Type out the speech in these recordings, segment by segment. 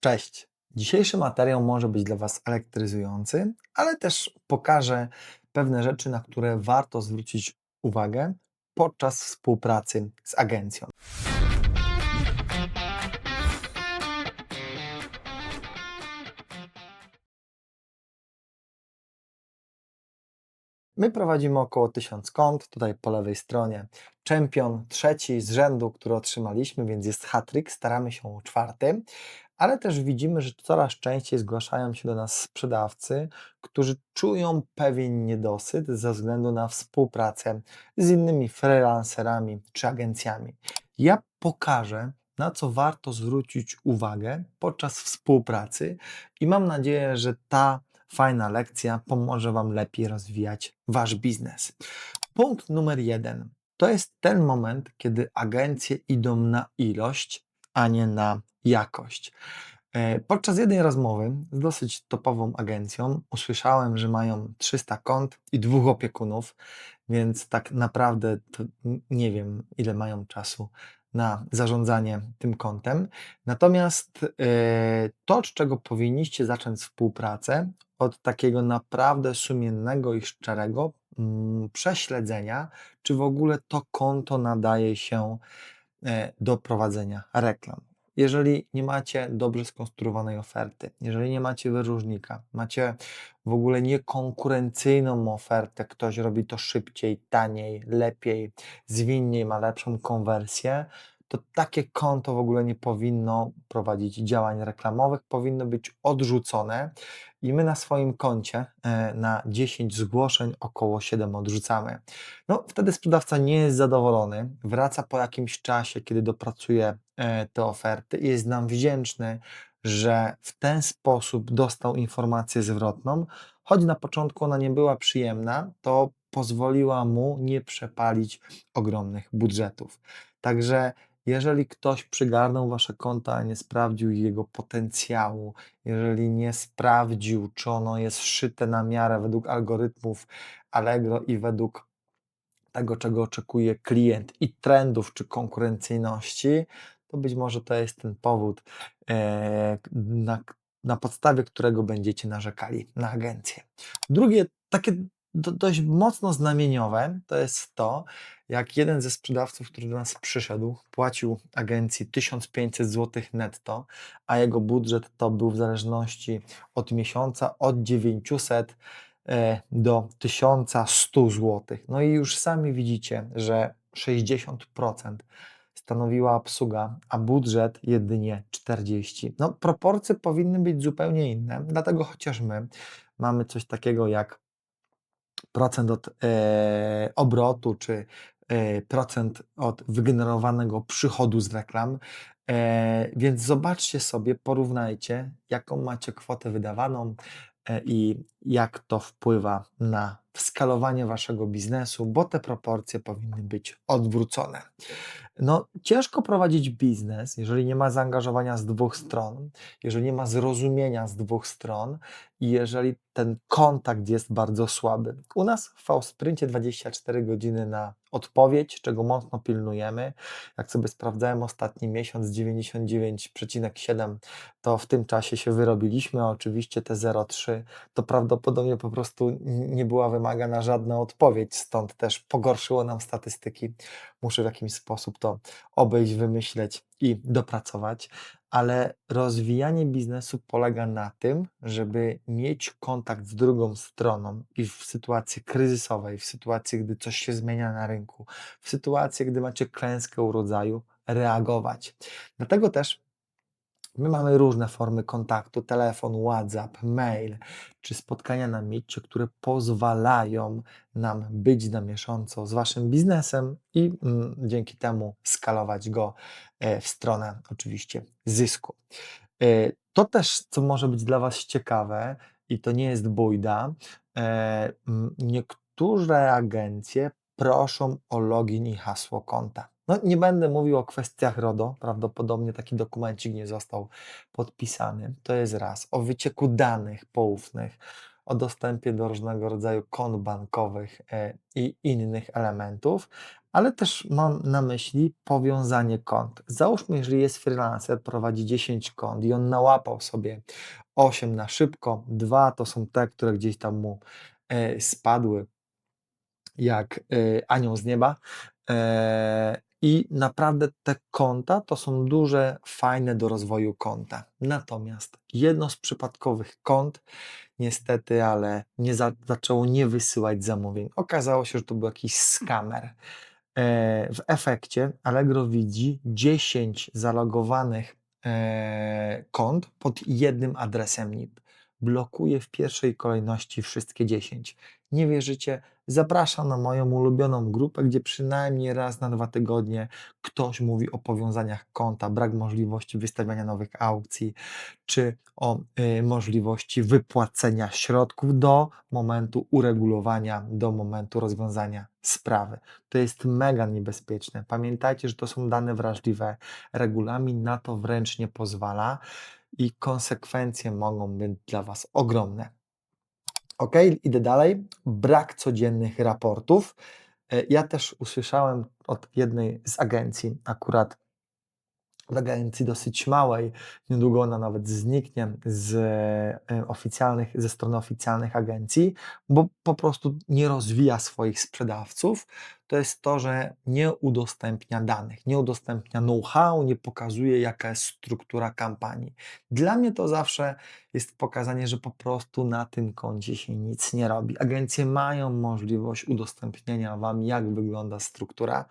Cześć. Dzisiejszy materiał może być dla Was elektryzujący, ale też pokaże pewne rzeczy, na które warto zwrócić uwagę podczas współpracy z agencją. My prowadzimy około 1000 kont, tutaj po lewej stronie czempion trzeci z rzędu, który otrzymaliśmy, więc jest hatryk, staramy się o czwarty, ale też widzimy, że coraz częściej zgłaszają się do nas sprzedawcy, którzy czują pewien niedosyt ze względu na współpracę z innymi freelancerami czy agencjami. Ja pokażę, na co warto zwrócić uwagę podczas współpracy i mam nadzieję, że ta fajna lekcja pomoże Wam lepiej rozwijać Wasz biznes. Punkt numer jeden. To jest ten moment, kiedy agencje idą na ilość, a nie na jakość. E, podczas jednej rozmowy z dosyć topową agencją usłyszałem, że mają 300 kont i dwóch opiekunów, więc tak naprawdę nie wiem, ile mają czasu na zarządzanie tym kontem. Natomiast e, to, od czego powinniście zacząć współpracę, od takiego naprawdę sumiennego i szczerego mm, prześledzenia, czy w ogóle to konto nadaje się e, do prowadzenia reklam. Jeżeli nie macie dobrze skonstruowanej oferty, jeżeli nie macie wyróżnika, macie w ogóle niekonkurencyjną ofertę, ktoś robi to szybciej, taniej, lepiej, zwinniej, ma lepszą konwersję, to takie konto w ogóle nie powinno prowadzić działań reklamowych, powinno być odrzucone i my na swoim koncie e, na 10 zgłoszeń około 7 odrzucamy. No wtedy sprzedawca nie jest zadowolony, wraca po jakimś czasie, kiedy dopracuje e, te oferty i jest nam wdzięczny, że w ten sposób dostał informację zwrotną, choć na początku ona nie była przyjemna, to pozwoliła mu nie przepalić ogromnych budżetów. Także jeżeli ktoś przygarnął wasze konta, a nie sprawdził jego potencjału, jeżeli nie sprawdził, czy ono jest szyte na miarę według algorytmów Allegro i według tego, czego oczekuje klient i trendów czy konkurencyjności, to być może to jest ten powód, e, na, na podstawie którego będziecie narzekali na agencję. Drugie takie dość mocno znamieniowe to jest to, jak jeden ze sprzedawców, który do nas przyszedł, płacił agencji 1500 zł netto, a jego budżet to był w zależności od miesiąca od 900 e, do 1100 zł. No i już sami widzicie, że 60% stanowiła obsługa, a budżet jedynie 40. No proporcje powinny być zupełnie inne, dlatego chociaż my mamy coś takiego jak procent od e, obrotu, czy e, procent od wygenerowanego przychodu z reklam. E, więc zobaczcie sobie, porównajcie, jaką macie kwotę wydawaną e, i jak to wpływa na skalowanie waszego biznesu, bo te proporcje powinny być odwrócone. No, ciężko prowadzić biznes, jeżeli nie ma zaangażowania z dwóch stron, jeżeli nie ma zrozumienia z dwóch stron i jeżeli ten kontakt jest bardzo słaby. U nas w V-Sprincie 24 godziny na odpowiedź, czego mocno pilnujemy. Jak sobie sprawdzałem ostatni miesiąc 99,7, to w tym czasie się wyrobiliśmy, a oczywiście te 0,3 to prawdopodobnie po prostu nie była wymagana żadna odpowiedź, stąd też pogorszyło nam statystyki. Muszę w jakiś sposób to obejść, wymyśleć i dopracować ale rozwijanie biznesu polega na tym, żeby mieć kontakt z drugą stroną i w sytuacji kryzysowej, w sytuacji, gdy coś się zmienia na rynku, w sytuacji, gdy macie klęskę urodzaju, reagować. Dlatego też My mamy różne formy kontaktu, telefon, WhatsApp, mail czy spotkania na Meetie, które pozwalają nam być na miesiąco z Waszym biznesem i mm, dzięki temu skalować go e, w stronę oczywiście zysku. E, to też, co może być dla Was ciekawe i to nie jest bójda, e, niektóre agencje proszą o login i hasło konta. No, nie będę mówił o kwestiach RODO, prawdopodobnie taki dokumencik nie został podpisany. To jest raz. O wycieku danych poufnych, o dostępie do różnego rodzaju kont bankowych e, i innych elementów, ale też mam na myśli powiązanie kont. Załóżmy, jeżeli jest freelancer, prowadzi 10 kont i on nałapał sobie 8 na szybko, 2 to są te, które gdzieś tam mu e, spadły jak e, anioł z nieba. I naprawdę te konta to są duże, fajne do rozwoju konta. Natomiast jedno z przypadkowych kont, niestety, ale nie za, zaczęło nie wysyłać zamówień. Okazało się, że to był jakiś skamer. E, w efekcie Allegro widzi 10 zalogowanych e, kont pod jednym adresem NIP. Blokuje w pierwszej kolejności wszystkie 10. Nie wierzycie? Zapraszam na moją ulubioną grupę, gdzie przynajmniej raz na dwa tygodnie ktoś mówi o powiązaniach konta, brak możliwości wystawiania nowych aukcji, czy o y, możliwości wypłacenia środków do momentu uregulowania, do momentu rozwiązania sprawy. To jest mega niebezpieczne. Pamiętajcie, że to są dane wrażliwe. Regulamin na to wręcz nie pozwala i konsekwencje mogą być dla Was ogromne. Ok, idę dalej. Brak codziennych raportów. E, ja też usłyszałem od jednej z agencji, akurat w agencji dosyć małej, niedługo ona nawet zniknie z e, oficjalnych, ze strony oficjalnych agencji, bo po prostu nie rozwija swoich sprzedawców, to jest to, że nie udostępnia danych, nie udostępnia know-how, nie pokazuje, jaka jest struktura kampanii. Dla mnie to zawsze jest pokazanie, że po prostu na tym koncie się nic nie robi. Agencje mają możliwość udostępnienia Wam, jak wygląda struktura.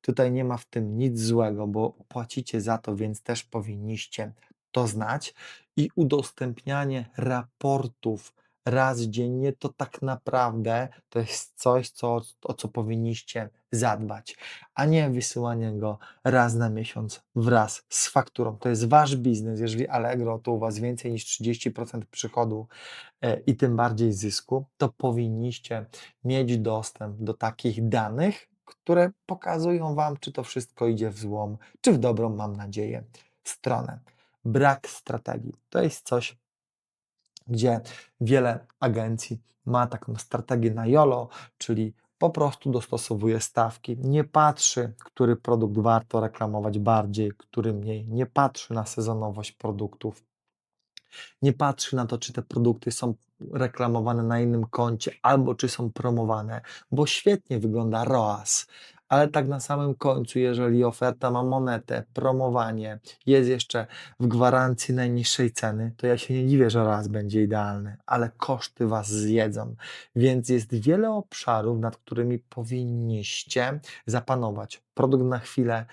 Tutaj nie ma w tym nic złego, bo płacicie za to, więc też powinniście to znać. I udostępnianie raportów raz dziennie, to tak naprawdę to jest coś, co, o co powinniście zadbać, a nie wysyłanie go raz na miesiąc wraz z fakturą. To jest wasz biznes. Jeżeli Allegro to u was więcej niż 30% przychodu e, i tym bardziej zysku, to powinniście mieć dostęp do takich danych, które pokazują wam, czy to wszystko idzie w złą, czy w dobrą, mam nadzieję, stronę. Brak strategii to jest coś, gdzie wiele agencji ma taką strategię na YOLO, czyli po prostu dostosowuje stawki, nie patrzy, który produkt warto reklamować bardziej, który mniej, nie patrzy na sezonowość produktów, nie patrzy na to, czy te produkty są reklamowane na innym koncie albo czy są promowane, bo świetnie wygląda ROAS, ale tak na samym końcu, jeżeli oferta ma monetę, promowanie, jest jeszcze w gwarancji najniższej ceny, to ja się nie dziwię, że raz będzie idealny, ale koszty Was zjedzą. Więc jest wiele obszarów, nad którymi powinniście zapanować. Produkt na chwilę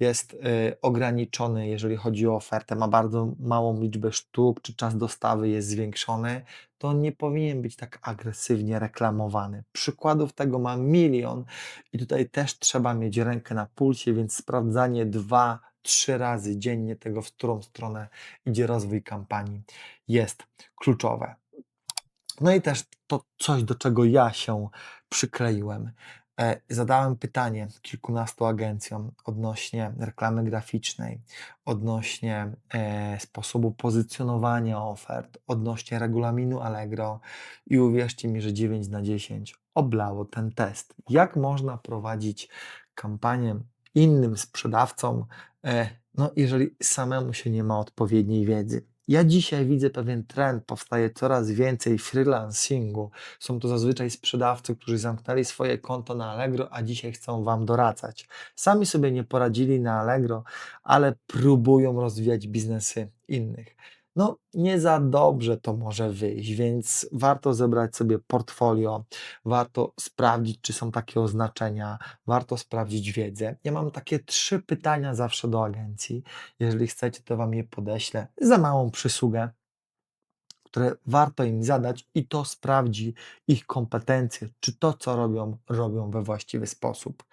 jest y, ograniczony, jeżeli chodzi o ofertę, ma bardzo małą liczbę sztuk, czy czas dostawy jest zwiększony, to nie powinien być tak agresywnie reklamowany. Przykładów tego mam milion i tutaj też trzeba mieć rękę na pulsie, więc sprawdzanie dwa, trzy razy dziennie tego, w którą stronę idzie rozwój kampanii, jest kluczowe. No i też to coś, do czego ja się przykleiłem. E, zadałem pytanie kilkunastu agencjom odnośnie reklamy graficznej, odnośnie e, sposobu pozycjonowania ofert, odnośnie regulaminu Allegro i uwierzcie mi, że 9 na 10 oblało ten test. Jak można prowadzić kampanię innym sprzedawcom, e, no, jeżeli samemu się nie ma odpowiedniej wiedzy? Ja dzisiaj widzę pewien trend, powstaje coraz więcej freelancingu. Są to zazwyczaj sprzedawcy, którzy zamknęli swoje konto na Allegro, a dzisiaj chcą Wam doradzać. Sami sobie nie poradzili na Allegro, ale próbują rozwijać biznesy innych no nie za dobrze to może wyjść, więc warto zebrać sobie portfolio, warto sprawdzić, czy są takie oznaczenia, warto sprawdzić wiedzę. Ja mam takie trzy pytania zawsze do agencji. Jeżeli chcecie, to Wam je podeślę za małą przysługę które warto im zadać i to sprawdzi ich kompetencje, czy to, co robią, robią we właściwy sposób.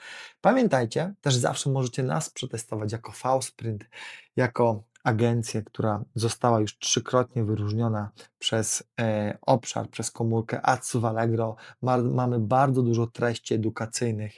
Pamiętajcie, też zawsze możecie nas przetestować jako V-Sprint, jako agencję, która została już trzykrotnie wyróżniona przez e, obszar, przez komórkę Ads w Allegro. Ma, mamy bardzo dużo treści edukacyjnych.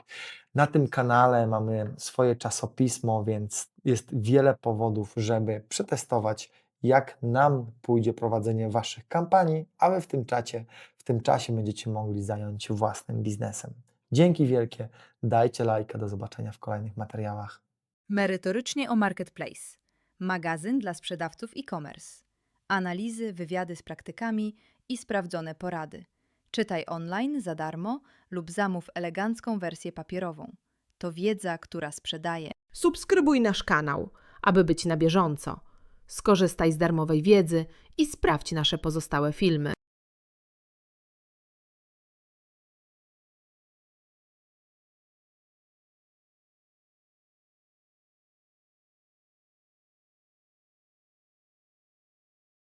Na tym kanale mamy swoje czasopismo, więc jest wiele powodów, żeby przetestować jak nam pójdzie prowadzenie Waszych kampanii, a Wy w tym czacie, w tym czasie będziecie mogli zająć się własnym biznesem. Dzięki wielkie, dajcie lajka, do zobaczenia w kolejnych materiałach. Merytorycznie o Marketplace. Magazyn dla sprzedawców e-commerce. Analizy, wywiady z praktykami i sprawdzone porady. Czytaj online za darmo lub zamów elegancką wersję papierową. To wiedza, która sprzedaje. Subskrybuj nasz kanał, aby być na bieżąco. Skorzystaj z darmowej wiedzy i sprawdź nasze pozostałe filmy.